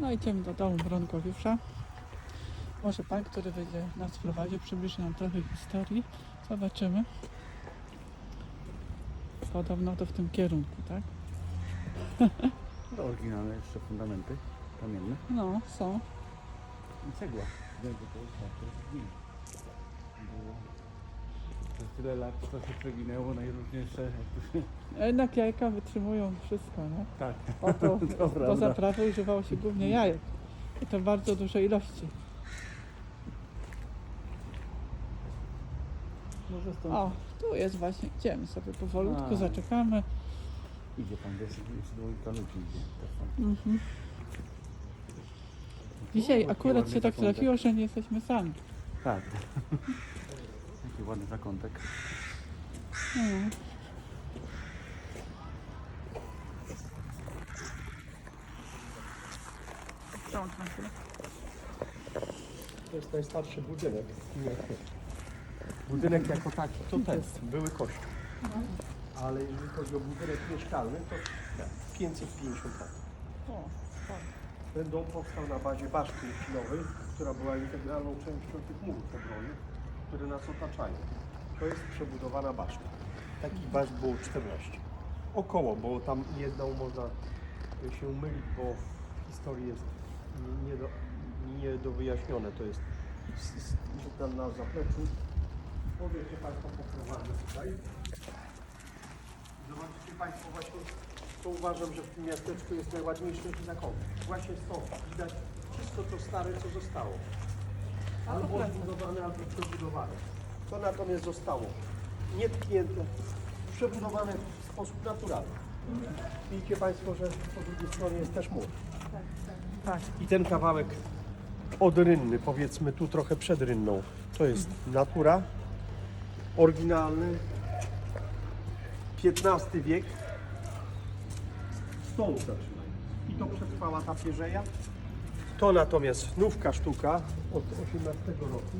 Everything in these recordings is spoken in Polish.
No idziemy do domu Bronkowiusza. Może pan, który będzie nas prowadził, przybliży nam trochę historii. Zobaczymy. Podobno to w tym kierunku, tak? To oryginalne jeszcze fundamenty kamienne. No, są. I cegła. Było Przez tyle lat to się przewinęło najróżniejsze. A Jednak jajka wytrzymują wszystko, nie? Tak. Bo to To do prawda. zaprawy używało się głównie jajek. I to w bardzo dużej ilości. Może stąd O, tu jest właśnie. Idziemy sobie powolutku, A. zaczekamy. idzie pan, jest jest dwójka ludzi idzie. Mhm. Dzisiaj akurat się tak trafiło, że nie jesteśmy sami. Tak. Taki ładny zakątek. Chwilę. To jest najstarszy budynek. Budynek jako taki to ten, były kościół. Ale jeżeli chodzi o budynek mieszkalny, to 550 lat. O. Ten dom powstał na bazie baszty chwilowej, która była integralną częścią tych murów obronnych, które nas otaczają. To jest przebudowana baszta. Takich baszt było 14. Około, bo tam jedną można się mylić, bo w historii jest nie do, nie do wyjaśnione. To jest tam na zapleczu. Powiem Państwo poprowadzę tutaj. Zobaczycie Państwo właśnie, to uważam, że w tym miasteczku jest najładniejszy zakątek. Właśnie stąd widać wszystko to stare, co zostało. Albo odbudowane, albo przebudowane. To natomiast zostało nietknięte, przebudowane w sposób naturalny. Widzicie Państwo, że po drugiej stronie jest też mur. Tak. I ten kawałek odrynny, powiedzmy tu trochę przed rynną, to jest natura, oryginalny, XV wiek, stąd zaczynamy. I to przetrwała ta pierzeja. To natomiast nówka sztuka od XVIII roku.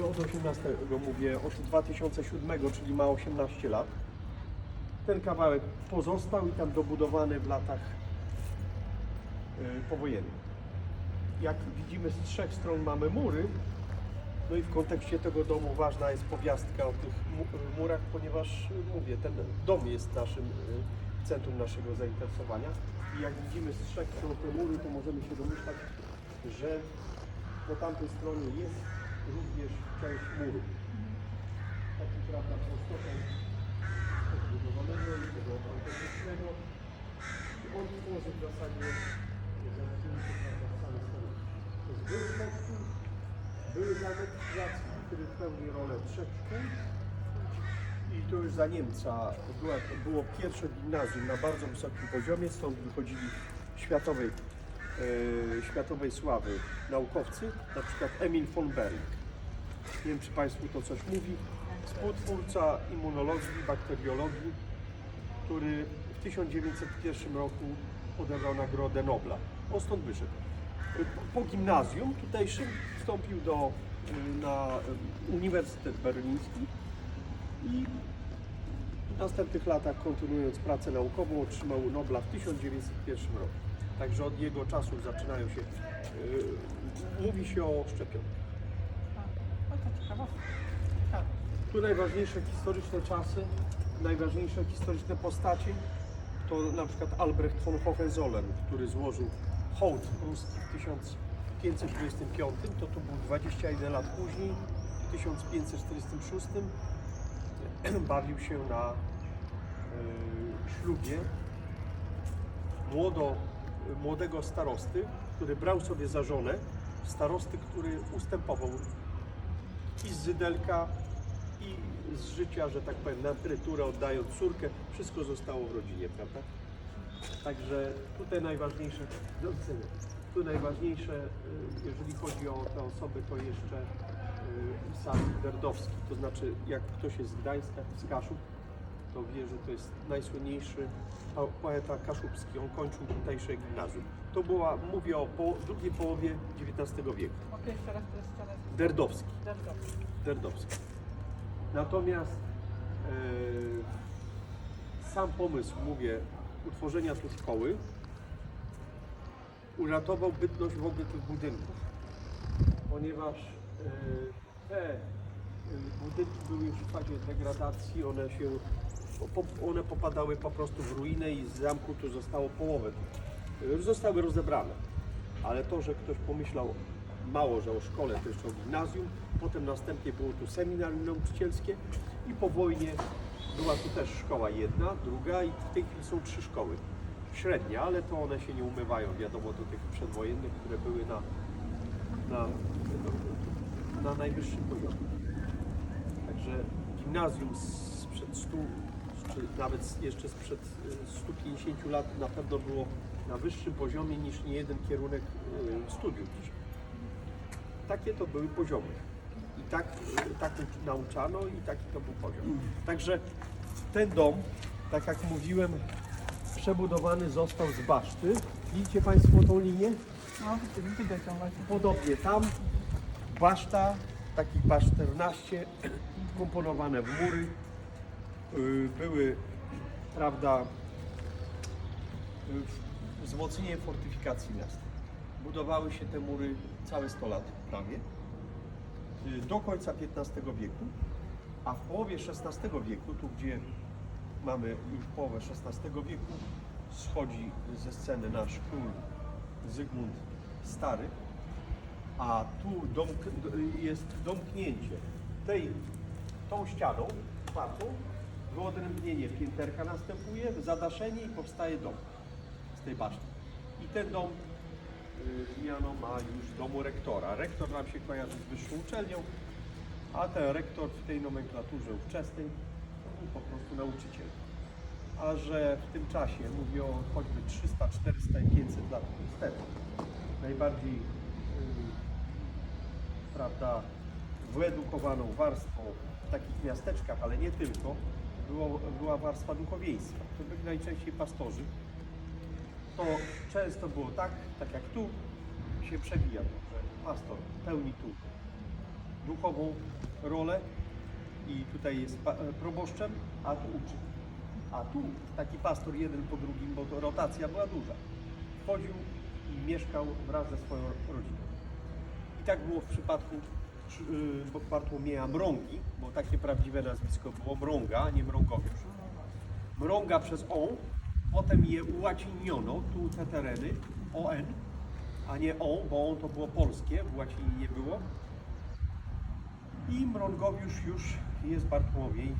E, Od 18 mówię, od 2007, czyli ma 18 lat. Ten kawałek pozostał i tam dobudowany w latach y, powojennych. Jak widzimy z trzech stron mamy mury, no i w kontekście tego domu ważna jest powiastka o tych y, murach, ponieważ mówię, ten dom jest naszym centrum naszego zainteresowania i jak widzimy z trzech stron te mury, to możemy się domyślać, że po tamtej stronie jest również część muru. Taki prawda prostotem odbudowanego i tego autentycznego. On tworzy w zasadzie to jest był kościół, były zamek Jacki, który pełni rolę trzech szkół. I to już za Niemca była, było pierwsze gimnazjum na bardzo wysokim poziomie, stąd wychodzili światowej, e, światowej sławy naukowcy, na przykład Emil von Behring. Nie wiem, czy Państwu to coś mówi. Współtwórca immunologii, bakteriologii, który w 1901 roku odebrał Nagrodę Nobla. On stąd wyszedł. Po, po gimnazjum tutejszym wstąpił do, y, na y, Uniwersytet Berliński i w następnych latach, kontynuując pracę naukową, otrzymał Nobla w 1901 roku. Także od jego czasów zaczynają się, y, mówi się o szczepionkach. O, to ciekawostka. Tu najważniejsze historyczne czasy, najważniejsze historyczne postaci to na przykład Albrecht von Hohenzollern, który złożył hołd ruski w 1525, to tu był 21 lat później, w 1546 bawił się na y, ślubie młodo, młodego starosty, który brał sobie za żonę starosty, który ustępował i z Zydelka, i z życia, że tak powiem, na emeryturę oddając córkę, wszystko zostało w rodzinie, prawda? Także tutaj najważniejsze, widzenia. tu najważniejsze, y, jeżeli chodzi o te osoby, to jeszcze y, Isak Derdowski, to znaczy jak ktoś jest z Gdańska, z Kaszub, to wie, że to jest najsłynniejszy po- poeta kaszubski. On kończył tutejsze gimnazjum. To była, mówię o po, drugiej połowie XIX wieku. Teraz Derdowski. Derdowski. Derdowski. Natomiast e, sam pomysł, mówię, utworzenia tu szkoły uratował bytność w ogóle tych budynków, ponieważ e, te e, budynki były już w fazie degradacji, one się one popadały po prostu w ruinę i z zamku tu zostało połowę. Zostały rozebrane. Ale to, że ktoś pomyślał mało, że o szkole, to jeszcze o gimnazjum, potem następnie było tu seminarium nauczycielskie i po wojnie była tu też szkoła jedna, druga i w tej chwili są trzy szkoły średnie, ale to one się nie umywają, wiadomo, do tych przedwojennych, które były na, na, na najwyższym poziomie. Także gimnazjum sprzed 100, czy nawet jeszcze sprzed y, 150 lat na pewno było na wyższym poziomie niż nie jeden kierunek y, studiów dzisiaj. Takie to były poziomy. I tak, y, tak ucz- nauczano i taki to był poziom. Także ten dom, tak jak mówiłem, przebudowany został z baszty. Widzicie Państwo tą linię? No, widać tam właśnie. Podobnie tam baszta, takich basz 14, komponowane w mury. Y, Były, prawda, y, wzmocnienie fortyfikacji miasta. Budowały się te mury całe 100 lat prawie, y, do końca XV wieku, a w połowie XVI wieku, tu gdzie mamy już połowę XVI wieku, schodzi ze sceny nasz król Zygmunt Stary, a tu domk, jest domknięcie tej, tą ścianą czwartą, wyodrębnienie pięterka następuje, zadaszenie i powstaje dom z tej baszty. I ten dom y, miano ma już domu rektora. Rektor nam się kojarzy z wyższą uczelnią, a ten rektor w tej nomenklaturze ówczesnej to był po prostu nauczyciel. A że w tym czasie, mówię o choćby 300, 400 i 500 lat temu, najbardziej prawda, wyedukowaną warstwą w takich miasteczkach, ale nie tylko, było, była warstwa duchowieństwa. To byli najczęściej pastorzy. To często było tak, tak jak tu się przewija, że pastor pełni tu duchową rolę i tutaj jest pa- proboszczem, a tu uczy. A tu taki pastor jeden po drugim, bo to rotacja była duża, wchodził i mieszkał wraz ze swoją rodziną. I tak było w przypadku yy, Bartłomieja Mrągi, bo takie prawdziwe nazwisko było Mrąga, nie Mrągowiusz. Mrąga przez O, potem je ułaciniono, tu te tereny, ON, a nie O, bo on to było polskie, w łacinie nie było. I Mrągowiusz już jest Bartłomiej, y,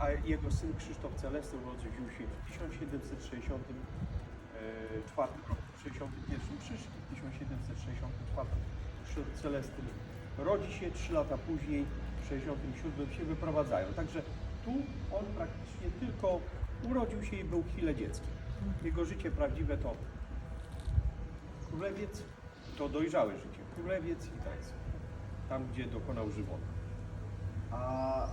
a jego syn Krzysztof Celestyn urodził się w 1764 roku, w 61 przyszł, w 1764 Krzysztof Celestyn rodzi się, 3 lata później, w 67 się wyprowadzają. Także tu on praktycznie tylko urodził się i był chwilę dzieckiem. Jego życie prawdziwe to królewiec, to dojrzałe życie, królewiec i Trajsk, tam gdzie dokonał żywota. A y,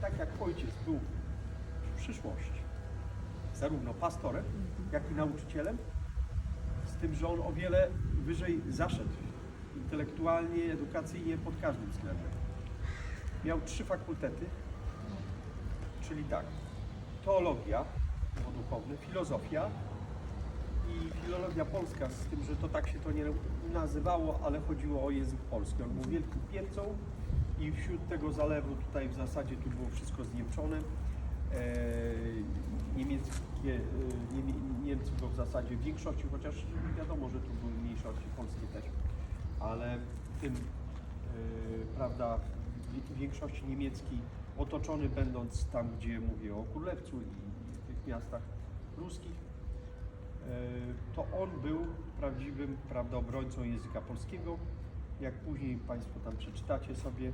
tak jak ojciec był w przyszłości zarówno pastorem, jak i nauczycielem, z tym, że on o wiele wyżej zaszedł intelektualnie, edukacyjnie pod każdym względem. Miał trzy fakultety, czyli tak, teologia, bo duchowny, filozofia i filologia polska, z tym, że to tak się to nie nazywało, ale chodziło o język polski. On był wielkim piewcą i wśród tego zalewu tutaj w zasadzie tu było wszystko zniemczone. Eee, niemieckie, e, Niemie, w zasadzie w większości, chociaż wiadomo, że tu były mniejszości polskie też, ale w tym, e, prawda, w- większości niemieckiej, otoczony będąc tam, gdzie mówię o Królewcu i tych miastach ruskich, e, to on był prawdziwym, prawda, obrońcą języka polskiego. Jak później Państwo tam przeczytacie sobie,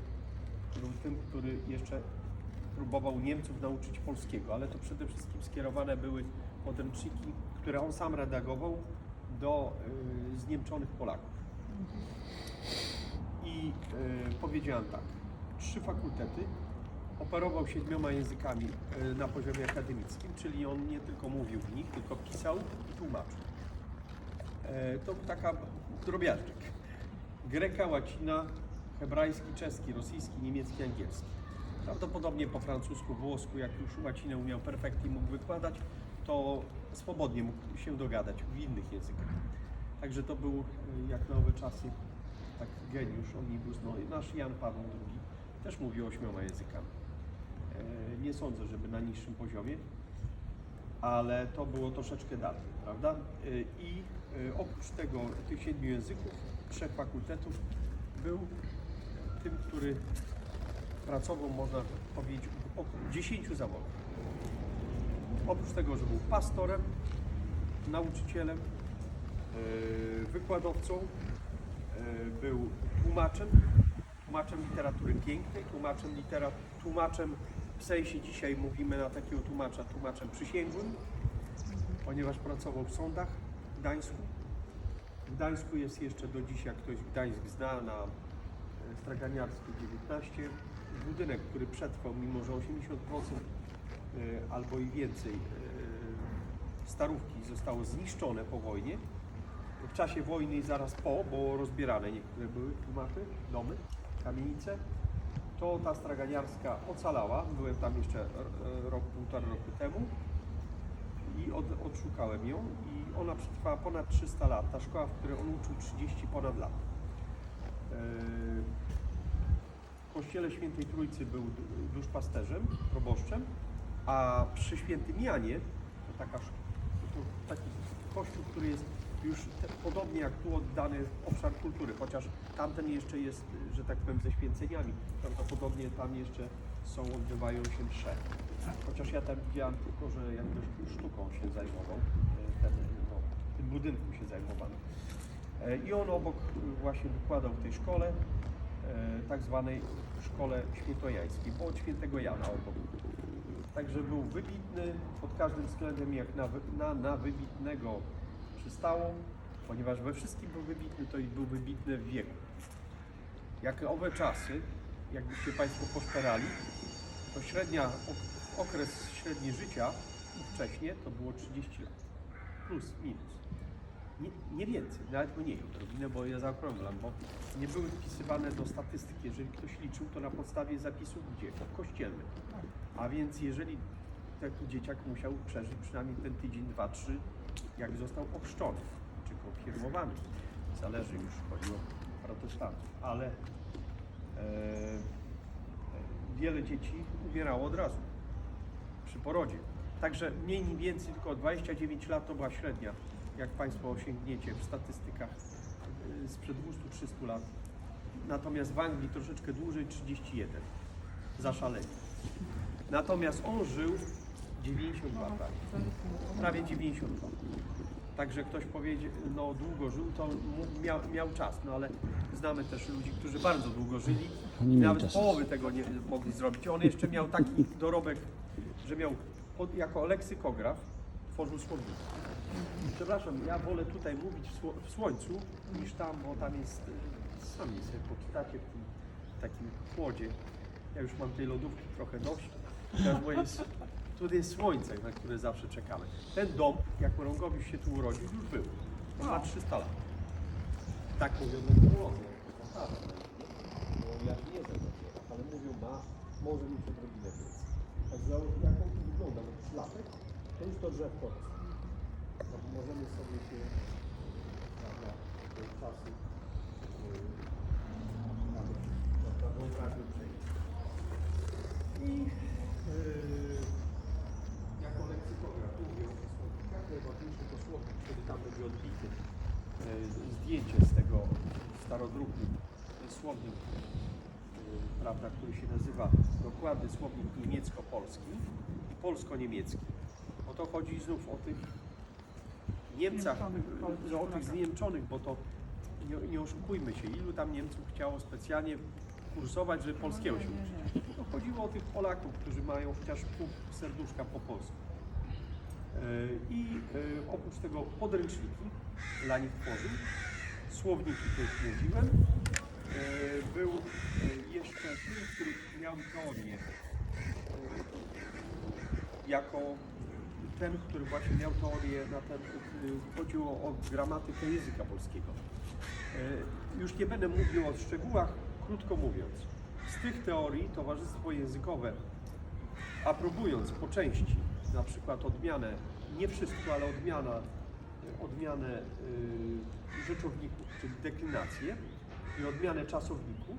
był tym, który jeszcze próbował Niemców nauczyć polskiego, ale to przede wszystkim skierowane były podręczniki, które on sam redagował do y, zniemczonych Polaków. I y, powiedziałem tak, trzy fakultety, operował siedmioma językami y, na poziomie akademickim, czyli on nie tylko mówił w nich, tylko pisał i tłumaczył. E, to taka drobiażdżek. Greka, łacina, hebrajski, czeski, rosyjski, niemiecki, angielski. Prawdopodobnie po francusku, włosku, jak już łacinę umiał perfektycznie mógł wykładać, to swobodnie mógł się dogadać w innych językach. Także to był y, jak na owe czasy tak geniusz omnibus. No i nasz Jan Paweł II też mówi ośmioma językami. E, Nie sądzę, żeby na niższym poziomie, ale to było troszeczkę dalej, prawda? Y, I y, oprócz tego, tych siedmiu języków, trzech fakultetów, był tym, który pracował, można powiedzieć, około 10 zawodach. Oprócz tego, że był pastorem, nauczycielem, yy, wykładowcą, yy, był tłumaczem, tłumaczem literatury pięknej, tłumaczem, litera, tłumaczem w sensie dzisiaj mówimy na takiego tłumacza, tłumaczem przysięgłym, ponieważ pracował w sądach w Gdańsku. W Gdańsku jest jeszcze do dziś, jak ktoś Gdańsk zna, na e, Straganiarskiej 19, budynek, który przetrwał, mimo że 80% e, albo i więcej e, starówki zostało zniszczone po wojnie. W czasie wojny i zaraz po, bo rozbierane niektóre były klimaty, domy, kamienice, to ta Straganiarska ocalała. Byłem tam jeszcze e, rok, półtora roku temu i od, odszukałem ją i ona przetrwała ponad 300 lat. Ta szkoła, w której on uczył 30 ponad lat. Yy, W kościele Świętej Trójcy był du- duszpasterzem, proboszczem, a przy Świętym Janie, to, taka, to taki kościół, który jest już te, podobnie jak tu oddany obszar kultury, chociaż tamten jeszcze jest, że tak powiem, ze święceniami. Prawdopodobnie tam jeszcze są, odbywają się msze. Chociaż ja tam widziałem tylko, że jakby sztuką się zajmował, y, ten, no, tym budynku się zajmowano. E, I on obok właśnie wykładał w tej szkole, e, tak zwanej szkole świętojańskiej, bo od świętego Jana obok. Także był wybitny pod każdym względem, jak na, na, na wybitnego przystało, ponieważ we wszystkim był wybitny, to i był wybitny w wieku. Jak owe czasy, jakbyście Państwo poszperali, to średnia, ok- okres średni życia ówcześnie to było 30 lat. Plus, minus. Nie, nie więcej, nawet mniej odrobinę, bo ja zaokrąglam, bo nie były wpisywane do statystyki. Jeżeli ktoś liczył, to na podstawie zapisów gdzie? Kościelnych. A więc jeżeli taki dzieciak musiał przeżyć przynajmniej ten tydzień, dwa, trzy, jak został ochrzczony, czy konfirmowany. Zależy już, chodzi o protestantów. Ale e, wiele dzieci umierało od razu przy porodzie. Także mniej ni więcej, tylko 29 lat to była średnia, jak Państwo osiągniecie w statystykach y, sprzed 200-300 lat. Natomiast w Anglii troszeczkę dłużej, 31. Zaszalenie. Natomiast on żył 92 lat, prawie 92. Także ktoś powiedzie, no długo żył, to miał, miał czas, no ale znamy też ludzi, którzy bardzo długo żyli nawet połowy tego nie mogli zrobić. On jeszcze miał taki dorobek, że miał jako leksykograf tworzył słowniki. Przepraszam, ja wolę tutaj mówić w, w słońcu niż tam, bo tam jest, y, sami sobie poczytacie w tym takim chłodzie. Ja już mam tej lodówki trochę dość. Jest, tutaj jest słońce, na które zawsze czekamy. Ten dom, jak Mrągowisz się tu urodził, już był. Ma 300 lat. Tak mówią na Mrągowie. Bo ja nie znam ale mówią ma, może mieć odrobinę więcej. Także jak on tu wygląda, bo szlapek, to już to jest. Możemy sobie się te czasy yy, nawet wyobraźnią przejść. I yy, jako leksykograf mówię o słownik, kiedy tam będzie odbity yy, zdjęcie z tego starodruku, słownik, yy, prawda, który się nazywa dokładny słownik niemiecko-polski i polsko-niemiecki. O to chodzi znów o tych Niemcach, że o tych zniemczonych, bo to nie, nie oszukujmy się, ilu tam Niemców chciało specjalnie kursować, żeby polskiego się uczyć. To chodziło o tych Polaków, którzy mają chociaż pół serduszka po polsku. E, I e, oprócz tego podręczniki dla nich tworzył, słowniki, to już Był e, jeszcze tym, który miał teorię jako ten, który właśnie miał teorię na ten, y, chodziło o gramatykę języka polskiego. E, Już nie będę mówił o szczegółach, krótko mówiąc. Z tych teorii Towarzystwo Językowe, aprobując po części na przykład odmianę nie wszystko, ale odmiana, odmianę y, rzeczowników, czyli deklinację i odmianę czasowników,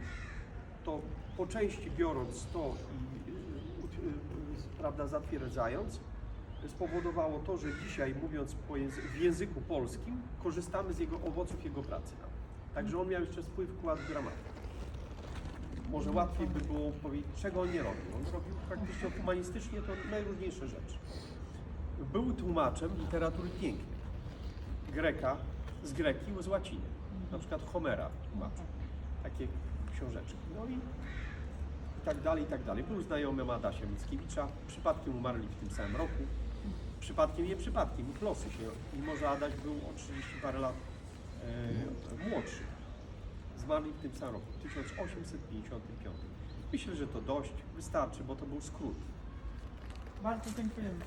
to po części biorąc to i y, y, prawda, zatwierdzając, spowodowało to, że dzisiaj mówiąc języ- w języku polskim, korzystamy z jego owoców jego pracy. Także on miał jeszcze swój wkład w gramatykę. Może łatwiej by było powiedzieć, czego on nie robił. On robił praktycznie humanistycznie to najróżniejsze rzeczy. Był tłumaczem literatury pięknej. Greka z greki z łaciny. Na przykład Homera tłumaczył. Takie książeczki. No i, i tak dalej, i tak dalej. Był znajomym Adasia Mickiewicza. Przypadkiem umarli w tym samym roku. Przypadkiem, nie przypadkiem. Ich losy się, mimo że Adaś był o 30 parę lat e, młodszy. Zmarli w tym samym roku, w 1855. Myślę, że to dość wystarczy, bo to był skrót. Bardzo dziękujemy.